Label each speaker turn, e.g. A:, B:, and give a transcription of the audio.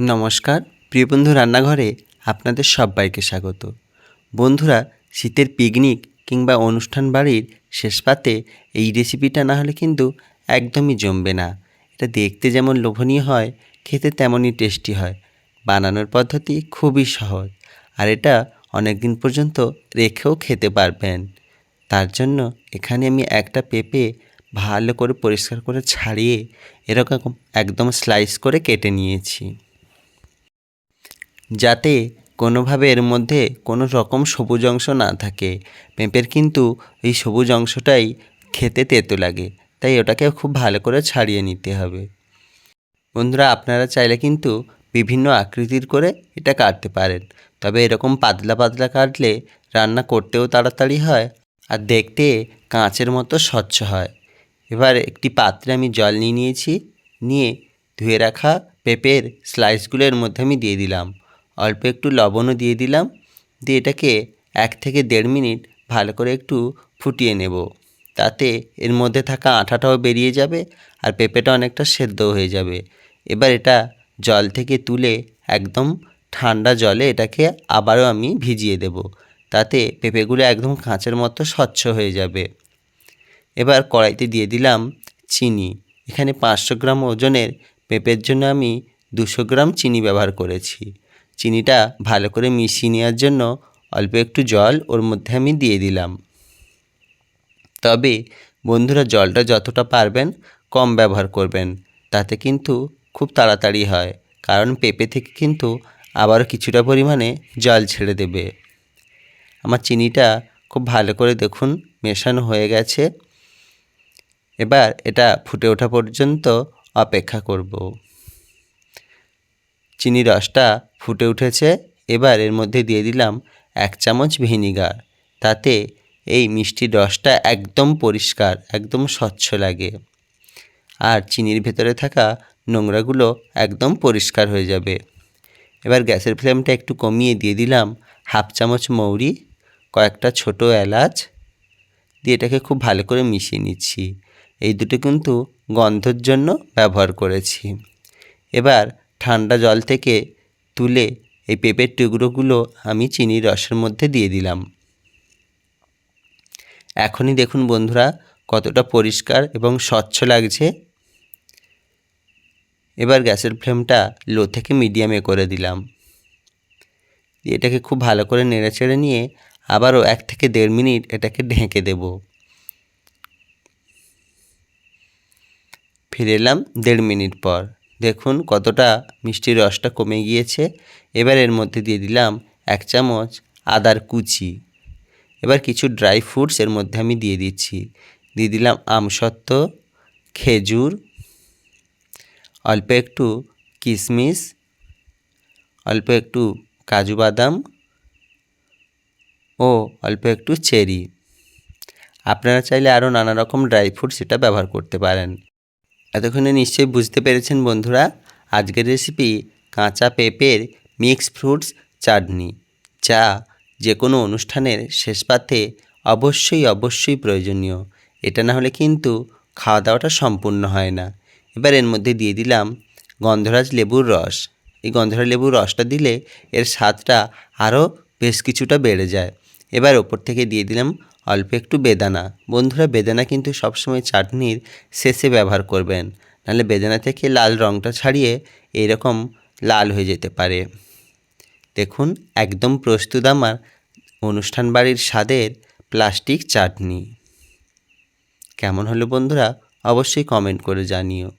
A: নমস্কার, প্রিয় বন্ধু রান্নাঘরে আপনাদের সবাইকে স্বাগত। বন্ধুরা, শীতের পিকনিক কিংবা অনুষ্ঠান বাড়ির শেষ পাতে এই রেসিপিটা না হলে কিন্তু একদমই জমবে না। এটা দেখতে যেমন লোভনীয় হয়, খেতে তেমনই টেস্টি হয়। বানানোর পদ্ধতি খুবই সহজ আর এটা অনেক দিন পর্যন্ত রেখেও খেতে পারবেন। তার জন্য এখানে আমি একটা পেঁপে ভালো করে পরিষ্কার করে ছাড়িয়ে এরকম একদম স্লাইস করে কেটে নিয়েছি। যাতে কোনোভাবে এর মধ্যে কোনো রকম সবুজ অংশ না থাকে। পেঁপের কিন্তু এই সবুজ অংশটাই খেতে তেতো লাগে, তাই ওটাকে খুব ভালো করে ছাড়িয়ে নিতে হবে। বন্ধুরা, আপনারা চাইলে কিন্তু বিভিন্ন আকৃতির করে এটা কাটতে পারেন, তবে এরকম পাতলা পাতলা কাটলে রান্না করতেও তাড়াতাড়ি হয় আর দেখতে কাঁচের মতো স্বচ্ছ হয়। এবার একটি পাত্রে আমি জল নিয়ে নিয়েছি, নিয়ে ধুয়ে রাখা পেঁপের স্লাইসগুলো এর মধ্যে আমি দিয়ে দিলাম। অল্প একটু লবণও দিয়ে দিলাম। দিয়ে এটাকে এক থেকে দেড় মিনিট ভালো করে একটু ফুটিয়ে নেব। তাতে এর মধ্যে থাকা আঠাটাও বেরিয়ে যাবে আর পেঁপেটা অনেকটা সেদ্ধ হয়ে যাবে। এবার এটা জল থেকে তুলে একদম ঠান্ডা জলে এটাকে আবারও আমি ভিজিয়ে দেব। তাতে পেঁপেগুলো একদম কাঁচের মতো স্বচ্ছ হয়ে যাবে। এবার কড়াইতে দিয়ে দিলাম চিনি। এখানে পাঁচশো গ্রাম ওজনের পেঁপের জন্য আমি দুশো গ্রাম চিনি ব্যবহার করেছি। চিনিটা ভালো করে মিশিয়ে নেওয়ার জন্য অল্প একটু জল ওর মধ্যে আমি দিয়ে দিলাম। তবে বন্ধুরা জলটা যতটা পারবেন কম ব্যবহার করবেন, তাতে কিন্তু খুব তাড়াতাড়ি হয়, কারণ পেঁপে থেকে কিন্তু আবারও কিছুটা পরিমাণে জল ছেড়ে দেবে। আমার চিনিটা খুব ভালো করে দেখুন, মেশানো হয়ে গেছে। এবার এটা ফুটে ওঠা পর্যন্ত অপেক্ষা করব। চিনি রসটা ফুটে উঠেছে। এবার এর মধ্যে দিয়ে দিলাম এক চামচ ভিনিগার। তাতে এই মিষ্টির রসটা একদম পরিষ্কার, একদম স্বচ্ছ লাগে। আর চিনির ভেতরে থাকা নোংরাগুলো একদম পরিষ্কার হয়ে যাবে। এবার গ্যাসের ফ্লেমটা একটু কমিয়ে দিয়ে দিলাম হাফ চামচ মৌরি, কয়েকটা ছোট এলাচ, দিয়ে এটাকে খুব ভালো করে মিশিয়ে নিচ্ছি। এই দুটো কিন্তু গন্ধর জন্য ব্যবহার করেছি। এবার ঠান্ডা জল থেকে তুলে এই পেঁপের টুকরোগুলো আমি চিনির রসের মধ্যে দিয়ে দিলাম। এখনই দেখুন বন্ধুরা, কতটা পরিষ্কার এবং স্বচ্ছ লাগছে। এবার গ্যাসের ফ্লেমটা লো থেকে মিডিয়ামে করে দিলাম। এটাকে খুব ভালো করে নেড়ে চেড়ে নিয়ে আবারও এক থেকে দেড় মিনিট এটাকে ঢেকে দেব। ফিরে এলাম দেড় মিনিট পর। দেখুন কতটা মিষ্টির রসটা কমে গিয়েছে। এবার এর মধ্যে দিয়ে দিলাম এক চামচ আদার কুচি। এবার কিছু ড্রাই ফ্রুটস এর মধ্যে আমি দিয়ে দিচ্ছি। দিয়ে দিলাম আমসত্ত্ব, খেজুর, অল্প একটু কিশমিশ অল্প একটু কাজু বাদাম ও অল্প একটু চেরি। আপনারা চাইলে আরও নানা রকম ড্রাই ফ্রুট সেটা ব্যবহার করতে পারেন। এতক্ষণে নিশ্চয়ই বুঝতে পেরেছেন বন্ধুরা, আজকের রেসিপি কাঁচা পেঁপের মিক্স ফ্রুটস চাটনি, যা যে কোনো অনুষ্ঠানের শেষ পাতে অবশ্যই অবশ্যই প্রয়োজনীয়। এটা না হলে কিন্তু খাওয়া দাওয়াটা সম্পূর্ণ হয় না। এবার এর মধ্যে দিয়ে দিলাম গন্ধরাজ লেবুর রস। এই গন্ধরাজ লেবুর রসটা দিলে এর স্বাদটা আরও বেশ কিছুটা বেড়ে যায়। এবার ওপর থেকে দিয়ে দিলাম অল্প একটু বেদানা। বন্ধুরা, বেদানা কিন্তু সবসময় চাটনির শেষে ব্যবহার করবেন। নাহলে বেদানা থেকে লাল রঙটা ছাড়িয়ে এরকম লাল হয়ে যেতে পারে। দেখুন, একদম প্রস্তুত আমার অনুষ্ঠান বাড়ির স্বাদের প্লাস্টিক চাটনি। কেমন হলো বন্ধুরা, অবশ্যই কমেন্ট করে জানিও।